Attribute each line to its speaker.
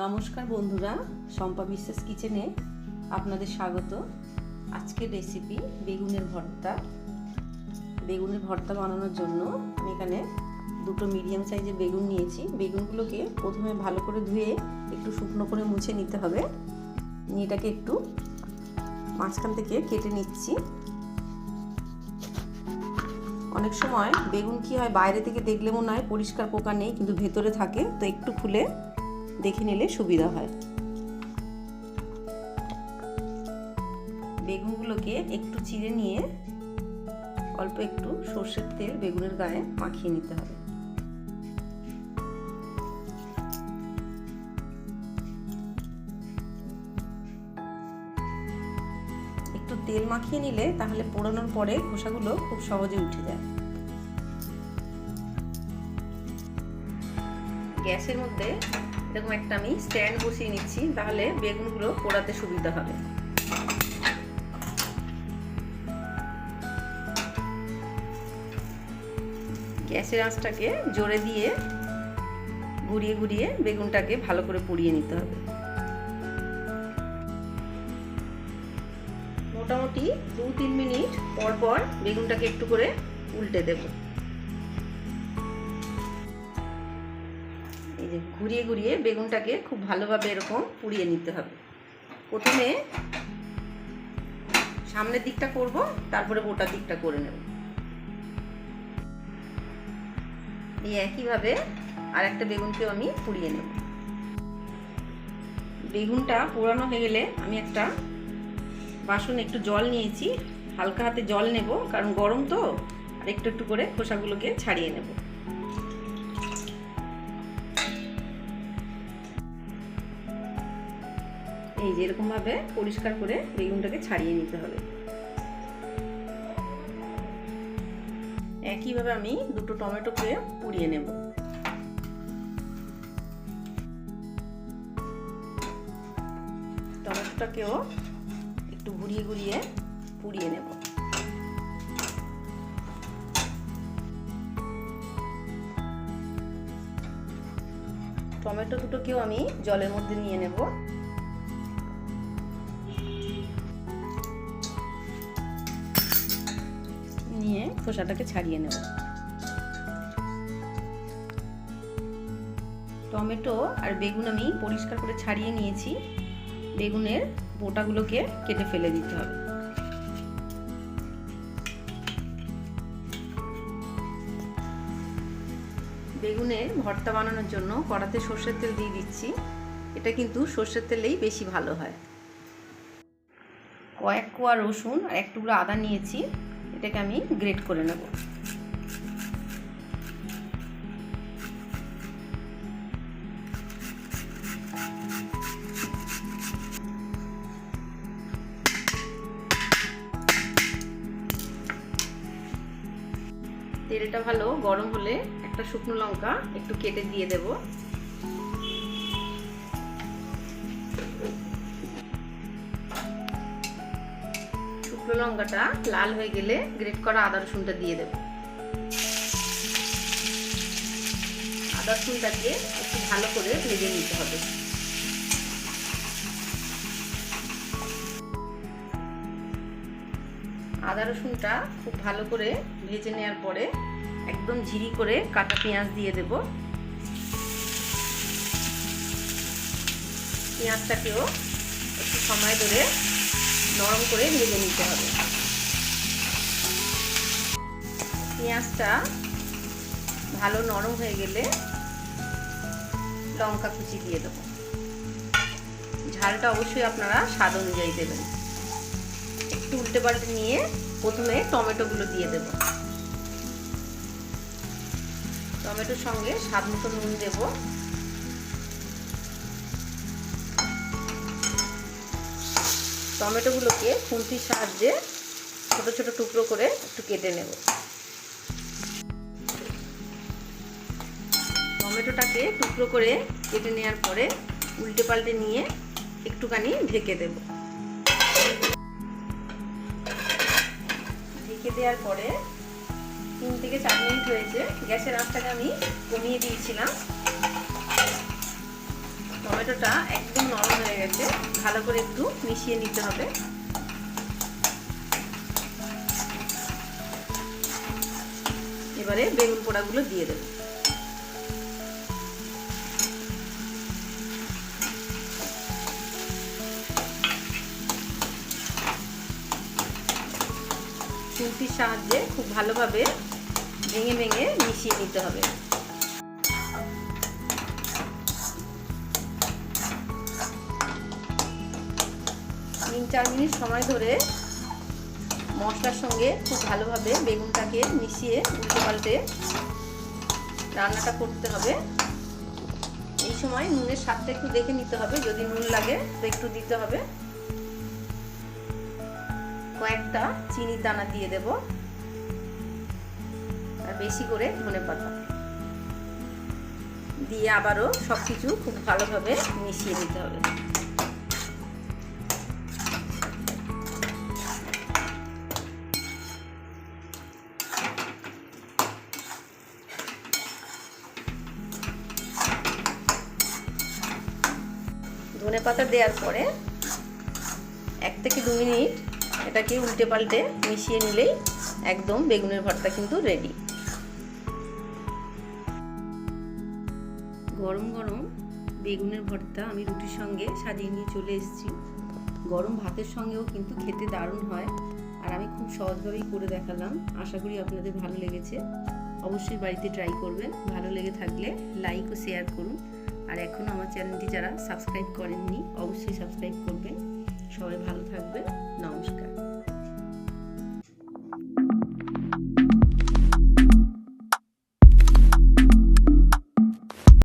Speaker 1: নমস্কার বন্ধুরা, শম্পা বিশ্বাস কিচেনে আপনাদের স্বাগত। আজকের রেসিপি বেগুনের ভর্তা। বেগুনের ভর্তা বানানোর জন্য আমি এখানে দুটো মিডিয়াম সাইজের বেগুন নিয়েছি। বেগুনগুলোকে প্রথমে ভালো করে ধুয়ে একটু শুকনো করে মুছে নিতে হবে। নিয়ে এটাকে একটু মাঝখান থেকে কেটে নিচ্ছি। অনেক সময় বেগুন কি হয়, বাইরে থেকে দেখলে মনে হয় পরিষ্কার পোকা নেই, কিন্তু ভেতরে থাকে, তো একটু খুলে দেখে নিলে সুবিধা হয়। বেগুনগুলোকে একটু চিড়ে নিয়ে অল্প একটু সর্ষের তেল বেগুনের গায়ে মাখিয়ে নিতে হবে। একটু তেল মাখিয়ে নিলে তাহলে পোড়ানোর পরে খোসাগুলো খুব সহজে উঠে যায়। গ্যাসের মধ্যে এরকম একটা আমি স্ট্যান্ড বসিয়ে নিচ্ছি, তাহলে বেগুনগুলো পোড়াতে সুবিধা হবে। গ্যাসের আঁচটাকে জোরে দিয়ে ঘুরিয়ে ঘুরিয়ে বেগুনটাকে ভালো করে পুড়িয়ে নিতে হবে। মোটামুটি দু তিন মিনিট পর পর বেগুনটাকে একটু করে উল্টে দেবো। ঘুরিয়ে ঘুরিয়ে বেগুনটাকে খুব ভালোভাবে এরকম পুড়িয়ে নিতে হবে। প্রথমে সামনের দিকটা করব, তারপরে গোটার দিকটা করে নেব। এই একইভাবে আর একটা বেগুনকেও আমি পুড়িয়ে নেব। বেগুনটা পোড়ানো হয়ে গেলে আমি একটা বাসন, একটু জল নিয়েছি, হালকা হাতে জল নেব, কারণ গরম তো, আর একটু একটু করে খোসাগুলোকে ছাড়িয়ে নেব। এই যে এরকমভাবে পরিষ্কার করে বেগুনটাকে ছাড়িয়ে নিতে হবে। একইভাবে আমি দুটো টমেটোকে পুড়িয়ে নেব। টমেটোটাকেও একটু ঘুরিয়ে ঘুরিয়ে পুড়িয়ে নেব। টমেটো দুটোকেও আমি জলের মধ্যে নিয়ে নেব। নিয়ে খোসাটাকে ছাড়িয়ে নেব। টমেটো আর বেগুন আমি পরিষ্কার করে ছাড়িয়ে নিয়েছি। বেগুনের বোটাগুলোকে কেটে ফেলে দিতে হবে। বেগুনের ভর্তা বানানোর জন্য কড়াতে সর্ষের তেল দিয়ে দিচ্ছি। এটা কিন্তু সর্ষের তেলেই বেশি ভালো হয়। কয়েক কোয়া রসুন আর এক টুকরো আদা নিয়েছি। এটাকে আমি গ্রেট করে নেব। তেলটা ভালো গরম হলে একটা শুকনো লঙ্কা একটু কেটে দিয়ে দেব। লঙ্কাটা লাল হয়ে গেলে গ্রেট করা আদা রসুনটা দিয়ে দেব। আদা রসুনটাকে একটু ভালো করে ভেজে নিতে হবে। আদা রসুনটা খুব ভালো করে ভেজে নেওয়ার পরে একদম ঝিরি করে কাটা পেঁয়াজ দিয়ে দেব। পেঁয়াজটাকেও একটু সময় ধরে নরম করে ভেজে নিতে হবে। পেঁয়াজটা ভালো নরম হয়ে গেলে লঙ্কা কুচি দিয়ে দেবো। ঝালটা অবশ্যই আপনারা স্বাদ অনুযায়ী দেবেন। একটু উল্টে পাল্টে নিয়ে প্রথমে টমেটোগুলো দিয়ে দেব। টমেটোর সঙ্গে স্বাদ মতো নুন দেব। টমেটোগুলোকে খুন্তির সাহায্যে ছোট ছোট টুকরো করে একটু কেটে নেব। টমেটোটাকে টুকরো করে কেটে নেওয়ার পরে উল্টে পাল্টে নিয়ে একটুখানি ঢেকে দেব। ঢেকে দেওয়ার পরে তিন থেকে চার মিনিট হয়েছে, গ্যাসের আঁচটাকে আমি কমিয়ে দিয়েছিলাম। টমেটোটা একদম নরম হয়ে গেছে। ভালো করে একটু মিশিয়ে নিতে হবে। এবারে বেগুন পোড়াগুলো দিয়ে দেবো। সাহায্যে খুব ভালোভাবে ভেঙে ভেঙে মিশিয়ে নিতে হবে। চার মিনিট সময় ধরে মশলার সঙ্গে খুব ভালোভাবে বেগুনটাকে মিশিয়ে উল্টে পাল্টে রান্নাটা করতে হবে। এই সময় নুনের স্বাদটা একটু দেখে নিতে হবে, যদি নুন লাগে তো একটু দিতে হবে। কয়েকটা চিনির দানা দিয়ে দেব। আর বেশি করে ধনে পাতা। দিয়ে আবারও সব কিছু খুব ভালোভাবে মিশিয়ে নিতে হবে। ধনে পাতা দেওয়ার পরে এক থেকে দু মিনিট এটাকে উল্টে পাল্টে মিশিয়ে নিলেই একদম বেগুনের ভর্তা কিন্তু রেডি গরম গরম বেগুনের ভর্তা আমি রুটির সঙ্গে সাজিয়ে নিয়ে চলে এসেছি। গরম ভাতের সঙ্গেও কিন্তু খেতে দারুণ হয় আর আমি খুব সহজভাবেই করে দেখালাম। আশা করি আপনাদের ভালো লেগেছে। অবশ্যই বাড়িতে ট্রাই করবেন। ভালো লেগে থাকলে লাইক ও শেয়ার করুন। আর এখনও আমার চ্যানেলটি যারা সাবস্ক্রাইব করেননি অবশ্যই সাবস্ক্রাইব করবেন। সবাই ভালো থাকবে নমস্কার।